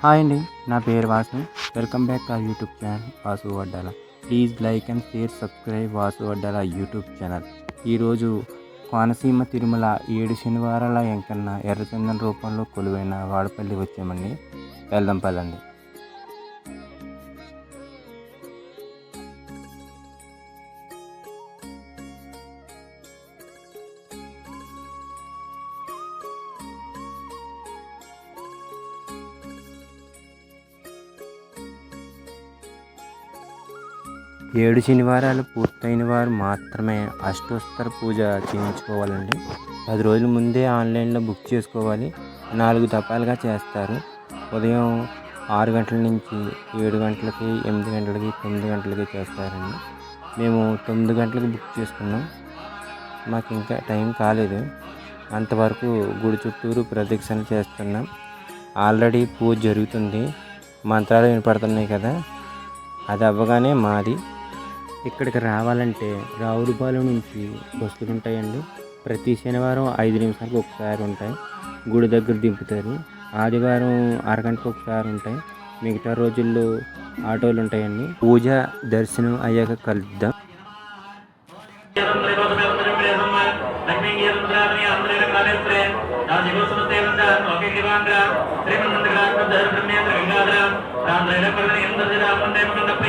Hi అండి నా పేరు Vasu. Welcome back to YouTube channel Vasu Vaddala. Please like and share subscribe Vasu Vaddala YouTube channel. ఈరోజు కోనసీమ తిరుమల ఏడు శనివారాల ఎంకన్న ఎర్రచందన రూపంలో కొలువైన వాడపల్లి వచ్చామండి. వెళ్దాం పదండి. ఏడు శనివారాలు పూర్తయిన వారు మాత్రమే అష్టోత్తర పూజ చేయించుకోవాలండి. పది రోజుల ముందే ఆన్లైన్లో బుక్ చేసుకోవాలి. నాలుగు దఫాలుగా చేస్తారు. ఉదయం ఆరు గంటల నుంచి ఏడు గంటలకి ఎనిమిది గంటలకి తొమ్మిది గంటలకి చేస్తారండి. మేము తొమ్మిది గంటలకు బుక్ చేసుకున్నాం. మాకు ఇంకా టైం కాలేదు. అంతవరకు గుడి చుట్టూరు ప్రదక్షిణ చేస్తున్నాం. ఆల్రెడీ పూజ జరుగుతుంది. మంత్రాలు వినపడుతున్నాయి కదా. అది అవ్వగానే మాది. ఇక్కడికి రావాలంటే రావులపాలెం నుంచి బస్సులు ఉంటాయండి ప్రతి శనివారం ఐదు నిమిషాలకు ఒకసారి ఉంటాయి గుడి దగ్గర దింపుతారు ఆదివారం అరగంటకు ఒకసారి ఉంటాయి మిగతా రోజుల్లో ఆటోలు ఉంటాయండి పూజ దర్శనం అయ్యాక కలుద్దాం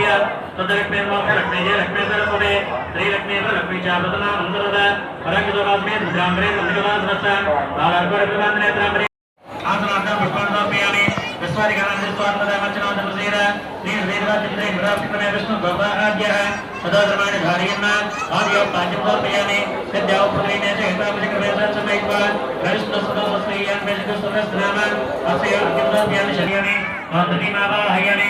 ஆசிரியர் சந்திரபெருமாள் லக்ஷ்மி லக்ஷ்மீஸ்வரமுனை ஸ்ரீலக்ஷ்மீவர் லக்ஷ்மி சாரதனா மந்திரத பரங்கதோராஸ்மே ருத்ராம்பரே மந்திரவாசனஸ்தான் பாலர்பரபிரான் நேத்ராம்பரே ஆசனார்த்த புஷ்பாந்தோபியானி விஸ்வாதிகாரி சுவாத்மத வச்சனாந்த பிரசீர ஸ்ரீ வேதவாசிந்திரை முதாசிக்கமே விஷ்ணு கோபாகாத்ய சதாதிரமாணி தாரியன்னா ஆதியோ பாஞ்சோபியானி சத்யாவுபுரை நேத ஹேதாபிசிக்கமே சமைப்பான் கரிஷ்ண சுதோசிரியான் வெஜிகுசுரஸ் நாமன் அசையோ அக்கிந்தோபியானி சரியானி ஆதிரிமாவா ஹையானி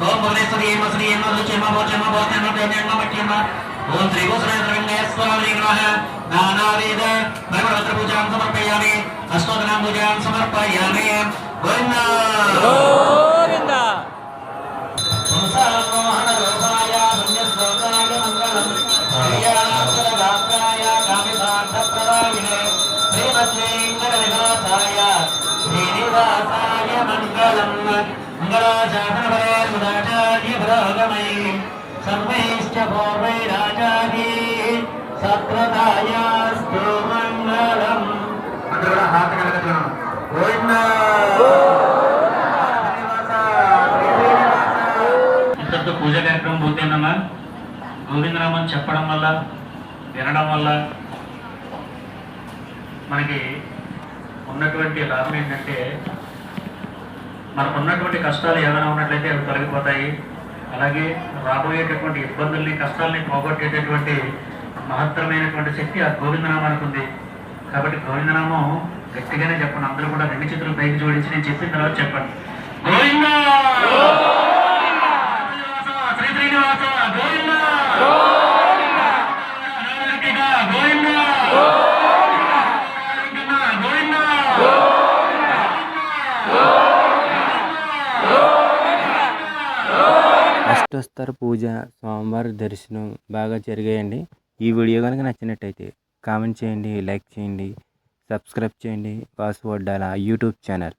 ఓం భువనేశ్వరి ఏమ శ్రీ ఏమ రుచేమ భోజమ భోజన దేవ్యాయ నమః మఠ్యమ ఓం శ్రీ భూషణేంద్రలింగాయ స్వామి నమః నానావేద భగవద్ర పూజాం సమర్పయామి అష్టోదనాం పూజాం సమర్పయామి గోవిందా వంశామోహన రూపాయ పుణ్యశ్లోకాయ మంగళం శ్రీయానాథరాత్రాయ కామితార్థప్రదాయినే శ్రీమద్వేంకటనివాసాయ శ్రీనివాసాయ మంగళం మంగళాశాసనపరే ముదాచార్య పురోగమై సర్వైశ్చ పూర్వైరాచార్యై సత్రదాయాస్తు మంగళం అందరూ కూడా హారతి కలగట్లను గోవిందా ఇంతటితో పూజ కార్యక్రమం పూర్తయిందమ్మా. గోవిందనామం చెప్పడం వల్ల వినడం వల్ల మనకి ఉన్నటువంటి లాభం ఏంటంటే మనకు ఉన్నటువంటి కష్టాలు ఏమైనా ఉన్నట్లయితే అవి తొలగిపోతాయి. అలాగే రాబోయేటటువంటి ఇబ్బందుల్ని కష్టాలని పోగొట్టేటటువంటి మహత్తరమైనటువంటి శక్తి ఆ గోవిందనామానికి ఉంది. కాబట్టి గోవిందనామం గట్టిగానే చెప్పండి. అందరూ కూడా రెండు చేతులు పైకి జోడించి నేను చెప్పిన తర్వాత చెప్పండి. గోవింద! శ్రీ శ్రీనివాస గోవింద! అష్టోత్తర పూజ స్వామివారి దర్శనం బాగా జరిగాయండి. ఈ వీడియో కనుక నచ్చినట్టయితే కామెంట్ చేయండి లైక్ చేయండి సబ్స్క్రైబ్ చేయండి. Vasu Vaddala YouTube channel.